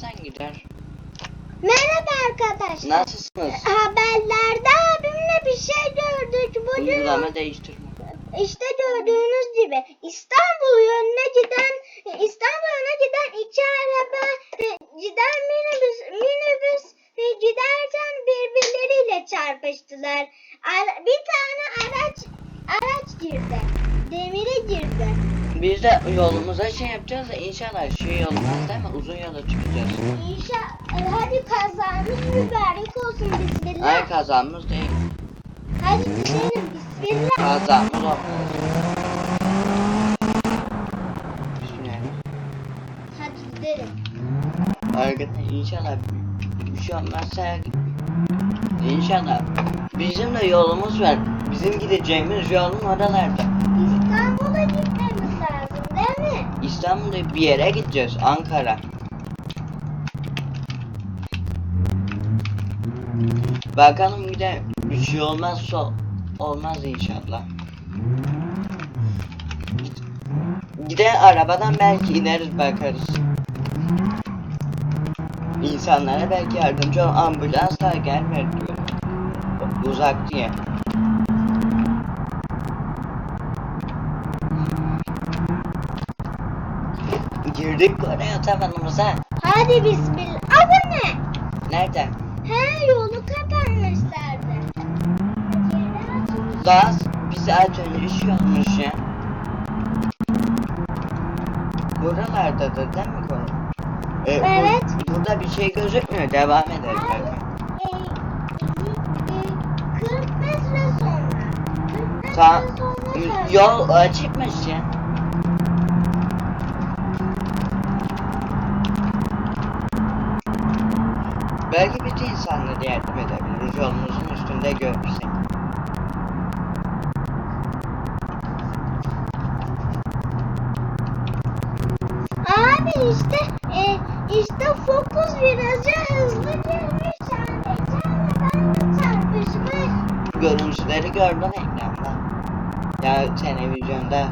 sen gider. Merhaba arkadaşlar. Nasılsınız? Haberlerde abimle bir şey gördük. Bugün Uygulama değiştirme. işte gördüğünüz gibi İstanbul yönüne giden İstanbul yönüne giden iki araba e, giden minibüs minibüs e, giderken birbirleriyle çarpıştılar. Bir tane araç araç girdi. Demire girdi. Biz de yolumuza şey yapacağız da inşallah şey olmaz değil mi? Uzun yola çıkacağız. İnşallah hadi kazamız mübarek olsun bismillah. Ay kazamız değil. Hadi gidelim bismillah. Kazamız olmaz. Bismillah. Hadi gidelim. Arkadaşlar inşallah bir şey olmazsa İnşallah. Bizim de yolumuz var. Bizim gideceğimiz yolun oralarda. İstanbul'a gitmemiz lazım değil mi? İstanbul'da bir yere gideceğiz. Ankara. Bakalım bir de bir şey olmazsa olmaz inşallah. Gide arabadan belki ineriz bakarız. İnsanlara belki yardımcı ol. Ambulanslar gelmiyor diyor. Uzak diye. Girdik oraya tavanımıza. Hadi bismillah. Aa bu ne? Nerede? He yolu kapanmışlardı. Daha bir saat önce iş olmuş ya. Buralarda da değil mi konu? Ee, bu- Evet. burada bir şey gözükmüyor. Devam edelim belki. Ee, e, e, 40 metre sonra. 40 metre Tamam. sonra Yol açıkmış ya. Belki bütün insanlara yardım edebiliriz yolumuzun üstünde görürsek. Abi işte e, işte fokus virajı hızlı girmiş yani. Geçenle ben de çarpışmış. Görüntüleri gördün ekranda. Ya televizyonda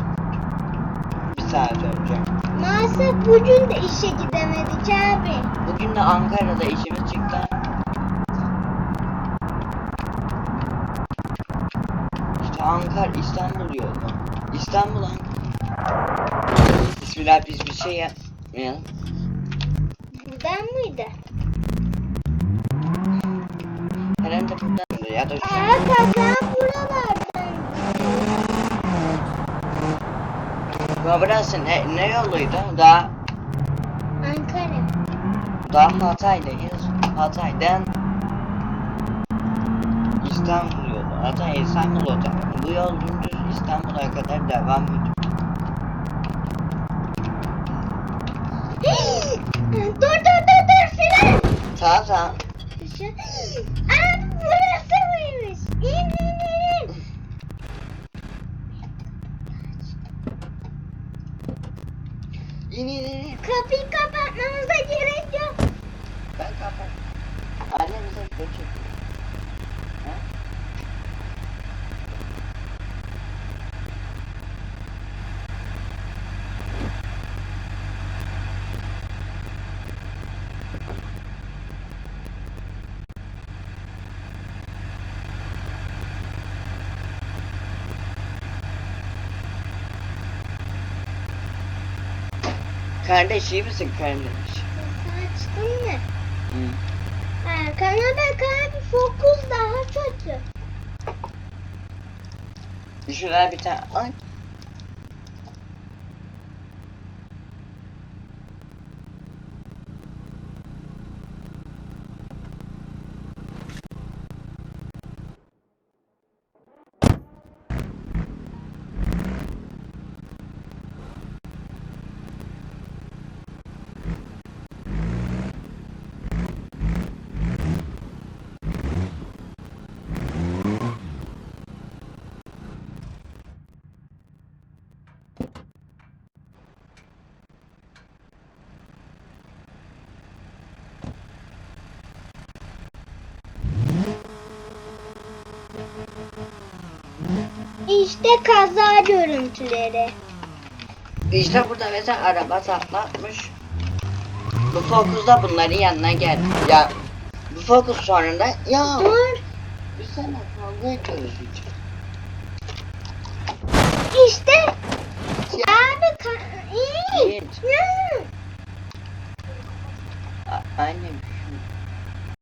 bir saat önce. Maalesef bugün de işe gidemedik abi. Bugün de Ankara'da işimiz çıktı. Ankara, İstanbul yolu. İstanbul. Bismillah biz bir şey yapmayalım. Buradan mıydı? Herhalde buradan ya da şu. Aa kaza buralardan. Ya burası ne, ne yoluydu? Daha, Ankara. daha Hatay'dayız. Hatay'dan İstanbul Hatay İstanbul otobanı. Bu yol dümdüz İstanbul'a kadar devam ediyor. dur dur dur dur. Sağ sağ. Şu- Aa burası mıymış? İn. in. İn in in. in. Kapıyı kapatmamıza gerek yok. Ben kapat. Annemize götür. Kardeş iyi misin kardeş? Açtın mı? Hı. Arkana bak abi fokus daha kötü. Şuraya bir tane... Ay. İşte kaza görüntüleri. İşte burada mesela araba taklatmış. Bu Focus da bunların yanına geldi. Ya bu Focus sonra da ya Dur. biz sana kavga ediyoruz hiç. İşte. Abi ka- iyi. Annem